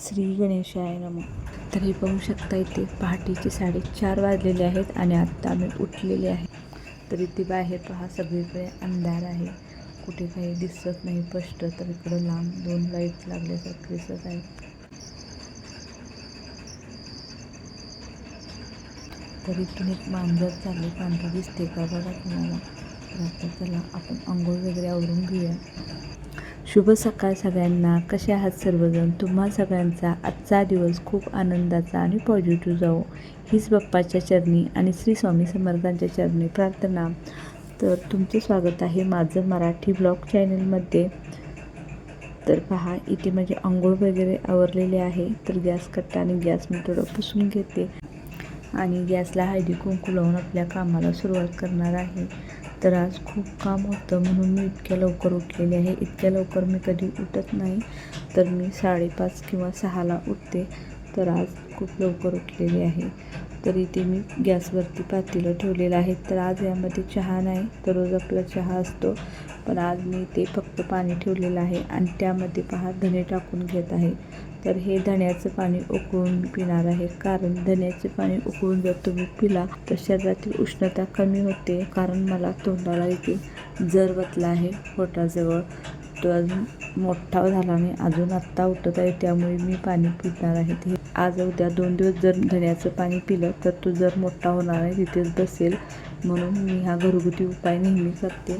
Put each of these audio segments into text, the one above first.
श्री गणेशाय नम. तर हे पाहू शकता इथे पहाटेचे साडेचार वाजलेले आहेत आणि आत्ता आम्ही उठलेले आहे. तर इथे बाहेर पहा सगळीकडे अंधार आहे. कुठे काही दिसत नाही स्पष्ट तर इकडं लांब दोन लाइट लागल्यासारखे दिसत आहेत तर इथून एक मांजर चालले पांढरं दिसते का बघा तुम्हाला. तर आता चला आपण आंघोळ वगैरे आवरून घेऊया. शुभ सकाळ सगळ्यांना. कसे आहात सर्वजण? तुम्हा सगळ्यांचा आजचा दिवस खूप आनंदाचा आणि पॉझिटिव्ह जाऊ हीच बाप्पाच्या चरणी आणि श्री स्वामी समर्थांच्या चरणी प्रार्थना. तर तुमचे स्वागत आहे माझं मराठी ब्लॉग चॅनलमध्ये. तर पहा इथे माझे आंघोळ वगैरे आवरलेले आहे. तर गॅस कट्टा आणि गॅस मी थोडं पुसून घेते. आणि गॅसला हळदी कुंकू लावून आपल्या कामाला सुरुवात करणार आहे. तर आज खूप काम होतं म्हणून मी इतक्या लवकर उठलेली आहे. इतक्या लवकर मी कधी उठत नाही तर मी साडेपाच किंवा सहाला उठते. तर आज खूप लवकर उठलेली आहे. तर इथे मी गॅसवरती पातेलं ठेवलेलं आहे. तर आज यामध्ये चहा नाही तर रोज आपला चहा असतो. पण आज मी ते फक्त पाणी ठेवलेलं आहे आणि त्यामध्ये पहा धणे टाकून घेत आहे. तर हे धण्याचं पाणी उकळून पिणार आहे. कारण धण्याचे पाणी उकळून जर तुम्ही पिला तर शरीरातील उष्णता कमी होते. कारण मला तोंडाला इथे जर बसला आहे पोटाजवळ. तो अजून मोठा झाला नाही अजून आत्ता उठत आहे. त्यामुळे मी पाणी पिणार आहे. ते आज उद्या दोन दिवस जर धण्याचं पाणी पिलं तर तो जर मोठा होणार आहे तिथेच बसेल. म्हणून मी हा घरगुती उपाय नेहमी करते.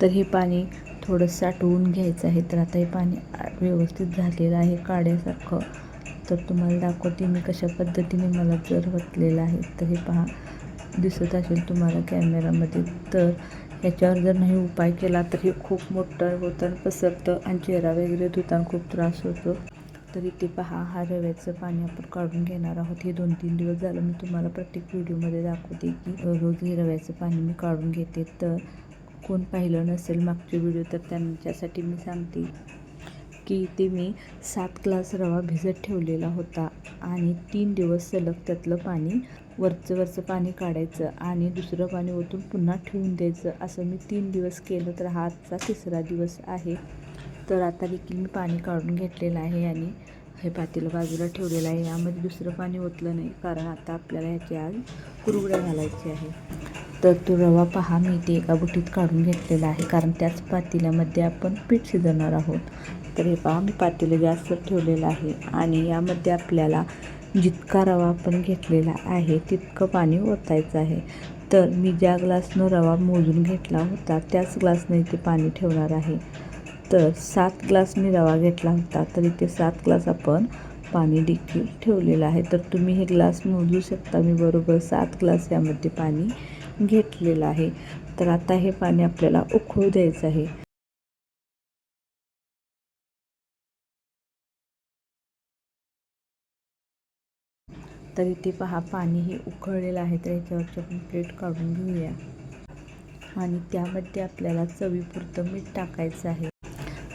तर हे पाणी थोडं साठवून घ्यायचं आहे. तर आता हे पाणी व्यवस्थित झालेलं आहे काड्यासारखं. तर तुम्हाला दाखवते मी कशा पद्धतीने मला जर वतलेलं आहे. तर हे पहा दिसत असेल तुम्हाला कॅमेरामध्ये. तर ह्याच्यावर जर नाही उपाय केला तर हे खूप मोठं होतं पसरतं आणि चेहरा वगैरे धुताना खूप त्रास होतो. तर इथे पहा हा रव्याचं पाणी आपण काढून घेणार आहोत. हे दोन तीन दिवस झालं मी तुम्हाला प्रत्येक व्हिडिओमध्ये दाखवते की रोज हे रव्याचं पाणी मी काढून घेते. तर कोण पाहिलं नसेल मागचे व्हिडिओ तर त्यांच्यासाठी मी सांगते. की इथे मी सात ग्लास रवा भिजत ठेवलेला होता आणि तीन दिवस सलग त्यातलं पाणी वरचं वरचं पाणी काढायचं आणि दुसरं पाणी ओतून पुन्हा ठेवून द्यायचं. असं मी तीन दिवस केलं तर हा आजचा तिसरा दिवस आहे. तर आता देखील मी पाणी काढून घेतलेलं आहे आणि हे पातेलं बाजूला ठेवलेलं आहे. यामध्ये दुसरं पाणी ओतलं नाही कारण आता आपल्याला ह्याची आज कुरगड्या घालायची आहे. तर तो रवा पहा मी ते एका बुटीत काढून घेतलेला आहे कारण त्याच पातेल्यामध्ये आपण पीठ शिजवणार आहोत. तर हे पहा मी पातेलं गॅसवर ठेवलेलं आहे आणि यामध्ये आपल्याला जितका रवा आपण घेतलेला आहे तितकं पाणी ओतायचं आहे. तर मी ज्या ग्लासनं रवा मोजून घेतला होता त्याच ग्लासनं इथे पाणी ठेवणार आहे. तर सात ग्लास मी रवा घेतला होता तर इथे सात ग्लास आपण पाणी देखील ठेवलेलं आहे. तर तुम्ही हे ग्लास मोजू शकता मी बरोबर सात ग्लास यामध्ये पाणी घेतलेलं आहे. तर आता हे पाणी आपल्याला उकळू द्यायचं आहे. तर इथे पहा पाणी हे उकळलेलं आहे. तर याच्यावरची आपण प्लेट काढून घेऊया. आणि त्यामध्ये आपल्याला चवीपुरतं मीठ टाकायचं आहे.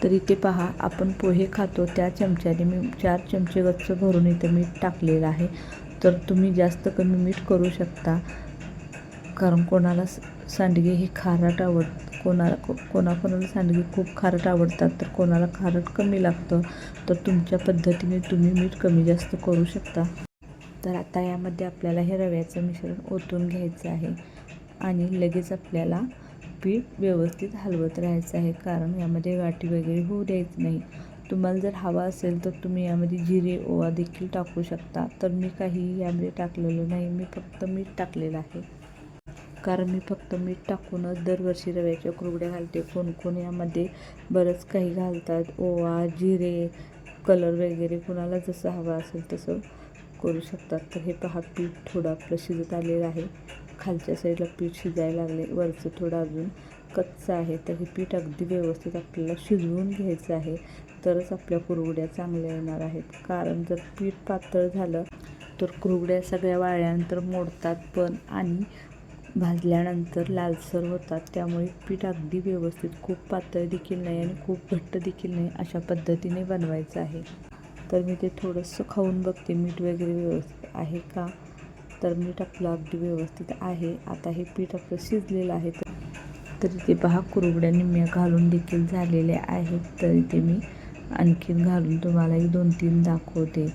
तर इथे पहा आपण पोहे खातो. त्या चमच्याने मी चार चमचे गच्च भरून इथे मीठ टाकलेलं आहे. तर तुम्ही जास्त कमी मीठ करू शकता. कारण कोणाला स- सांडगे ही खारट आवड कोणाला को कोणाकोणाला सांडगे खूप खारट आवडतात. तर कोणाला खारट कमी लागतं. तर तुमच्या पद्धतीने तुम्ही मीठ कमी जास्त करू शकता. तर आता यामध्ये आपल्याला हे रव्याचं मिश्रण ओतून घ्यायचं आहे. आणि लगेच आपल्याला पीठ व्यवस्थित हलवत राहायचं आहे कारण यामध्ये वाटी वगैरे होऊ द्यायचं नाही. तुम्हाला जर हवा असेल तर तुम्ही यामध्ये जिरे ओवा देखील टाकू शकता. तर मी काही यामध्ये टाकलेलं नाही मी फक्त मीठ टाकलेलं आहे. कारण मी फक्त मीठ टाकूनच दरवर्षी रव्याच्या कुरवड्या घालते. कोण कोण यामध्ये बरंच काही घालतात. ओवा जिरे कलर वगैरे कुणाला जसं हवं असेल तसं. करू शकतात. तर हे पहा पीठ थोडं आपलं शिजत आलेलं आहे. खालच्या साईडला पीठ शिजायला लागले वरचं थोडं अजून कच्चं आहे. तर हे पीठ अगदी व्यवस्थित आपल्याला शिजवून घ्यायचं आहे. तरच आपल्या कुरवड्या चांगल्या येणार आहेत. कारण जर पीठ पातळ झालं तर कुरवड्या सगळ्या वाळल्यानंतर मोडतात पण आणि भाजल्यानंतर लालसर होतात. त्यामुळे पीठ अगदी व्यवस्थित खूप पातळ देखील नाही आणि खूप घट्ट देखील नाही अशा पद्धतीने बनवायचं आहे. तर मी ते थोडंसं खाऊन बघते. मीठ वगैरे व्यवस्थित आहे का? तर मीठ आपलं अगदी व्यवस्थित आहे. आता हे पीठ आपलं शिजलेलं आहे. तर तर इथे पहा कुरवड्या निम्म्या घालून देखील झालेल्या आहेत. तर इथे मी आणखीन घालून तुम्हाला एक दोन तीन दाखवते.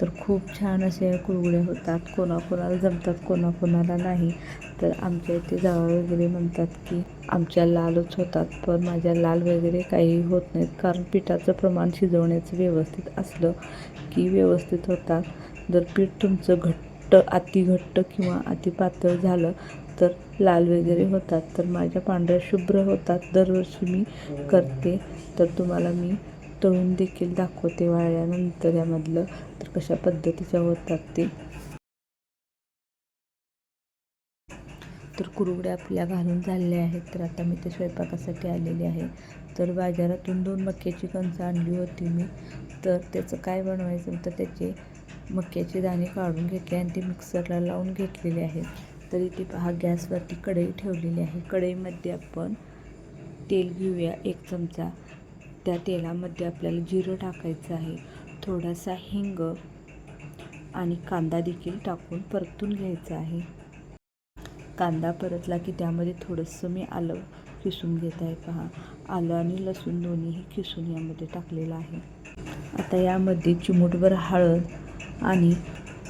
तर खूप छान असे कुरगुड्या होतात. कोणाकोणाला जमतात कोणाकोणाला नाही. तर आमच्या इथे जावळ वगैरे म्हणतात की आमच्या लालच होतात पण माझ्या लाल वगैरे काही होत नाहीत. कारण पिठाचं प्रमाण शिजवण्याचं व्यवस्थित असलं की व्यवस्थित होतात. जर पीठ तुमचं घट्ट अति घट्ट किंवा अति पातळ झालं तर लाल वगैरे होतात. तर माझ्या पांढऱ्या शुभ्र होतात. दरवर्षी मी करते. तर तुम्हाला मी तळून देखील दाखवते वाळल्यानंतर यामधलं तर कशा पद्धतीच्या होतात ते. तर कुरवड्या आपल्या घालून झालेल्या आहेत. तर आता मी ते स्वयंपाकासाठी आलेले आहे. तर बाजारातून दोन मक्याची कणसं आणली होती मी. तर त्याचं काय बनवायचं? तर त्याचे मक्याचे दाणे काढून घेतले आणि ते मिक्सरला लावून घेतलेले आहेत. तर इथे पहा गॅसवरती कढई ठेवलेली आहे. कढईमध्ये आपण तेल घेऊया. एक चमचा. त्या तेलामध्ये आपल्याला जिरं टाकायचं आहे. थोडासा हिंग आणि कांदा देखील टाकून परतून घ्यायचा आहे. कांदा परतला की त्यामध्ये थोडंसं मी आलं किसून घेत आहे पहा. आलं आणि लसूण दोन्हीही किसून यामध्ये टाकलेलं आहे. आता यामध्ये चिमूटभर हळद आणि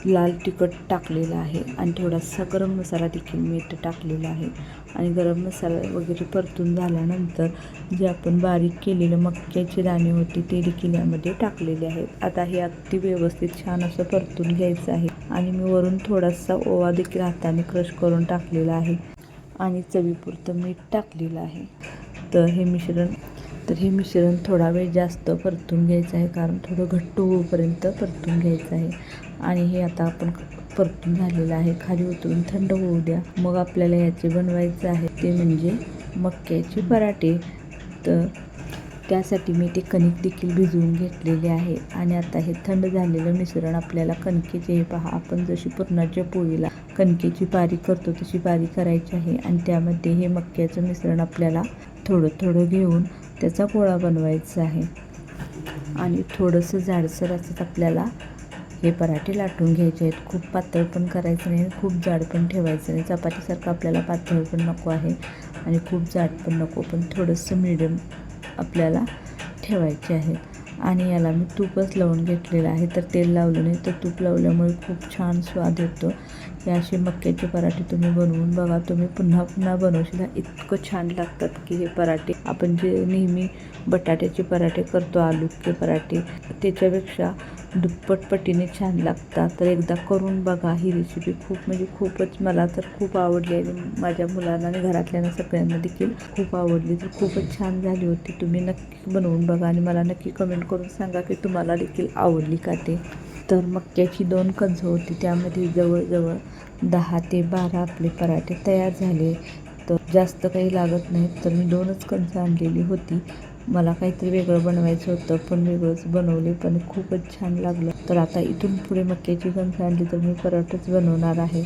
लाल तिखट टाकलेलं आहे आणि थोडासा गरम मसाला देखील मीठ टाकलेला आहे. आणि गरम मसाला वगैरे परतून झाल्यानंतर जे आपण बारीक केलेलं मक्याचे दाणे होते ते देखील यामध्ये टाकलेले आहेत. आता हे अगदी व्यवस्थित छान असं परतून घ्यायचं आहे. आणि मी वरून थोडासा ओवा देखील हाताने क्रश करून टाकलेला आहे. आणि चवीपुरतं मीठ टाकलेलं आहे. तर हे मिश्रण तर हे मिश्रण थोडा वेळ जास्त परतून घ्यायचं आहे. कारण थोडं घट्ट होईपर्यंत परतून घ्यायचं आहे. आणि हे आता आपण परतून झालेलं आहे. खाली उतरून थंड होऊ द्या. मग आपल्याला याचे बनवायचं आहे. ते म्हणजे मक्याचे पराठे. तर त्यासाठी मी ते कणिक देखील भिजवून घेतलेले आहे. आणि आता हे थंड झालेलं मिश्रण आपल्याला कणकेचे हे पहा आपण जशी पुरणाच्या पोळीला कणकेची पारी करतो तशी पारी करायची आहे. आणि त्यामध्ये हे मक्याचं मिश्रण आपल्याला थोडं थोडं घेऊन त्याचा पोळा बनवायचा आहे. आणि थोडंसं जाडसर असंच आपल्याला हे पराठे लाटून घ्यायचे आहेत. खूप पातळ पण करायचं नाही आणि खूप जाड पण ठेवायचं नाही. चपातीसारखं आपल्याला पातळ पण नको आहे आणि खूप जाड पण नको पण थोडंसं मिडियम आपल्याला ठेवायचे आहे आणि याला मी तूपच लावून घेतलेलं आहे. तर तेल लावलं नाही तर तूप लावल्यामुळे खूप छान स्वाद येतो. हे असे मक्याचे पराठे तुम्ही बनवून बघा. तुम्ही पुन्हा पुन्हा बनवशील. इतकं छान लागतात की हे पराठे. आपण जे नेहमी बटाट्याचे पराठे करतो आलूचे पराठे त्याच्यापेक्षा दुप्पट पटीने छान लागतात. तर एकदा करून बघा. ही रेसिपी खूप म्हणजे खूपच मला तर खूप आवडली आणि माझ्या मुलांना आणि घरातल्यांना सगळ्यांना देखील खूप आवडली. तर खूपच छान झाली होती. तुम्ही नक्की बनवून बघा आणि मला नक्की कमेंट करून सांगा की तुम्हाला देखील आवडली का ते. तर मक्याची दोन कंज होती. त्यामध्ये जवळजवळ दहा ते बारा आपले पराठे तयार झाले. तर जास्त काही लागत नाहीत तर मी दोनच कंज आणलेली होती. मला काहीतरी वेगळं बनवायचं होतं पण वेगळंच बनवले पण खूपच छान लागलं. तर आता इथून पुढे मक्याची कंज आणली तर मी पराठेच बनवणार आहे.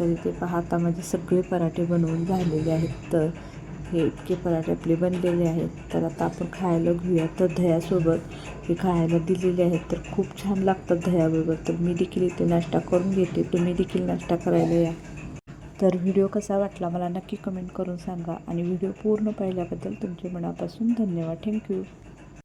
तर इथे पाहता माझे सगळे पराठे बनवून झालेले आहेत. तर हे इतके पराठे आपले बनलेले आहेत. तर आता आपण खायला घेऊया. तर दह्यासोबत हे खायला दिलेले आहेत. तर खूप छान लागतात दह्याबरोबर. तर मी देखील इथे नाश्ता करून घेते. तुम्ही देखील नाश्ता करायला या. तर व्हिडिओ कसा वाटला मला नक्की कमेंट करून सांगा. आणि व्हिडिओ पूर्ण पाहिल्याबद्दल तुमचे मनापासून धन्यवाद. थँक्यू.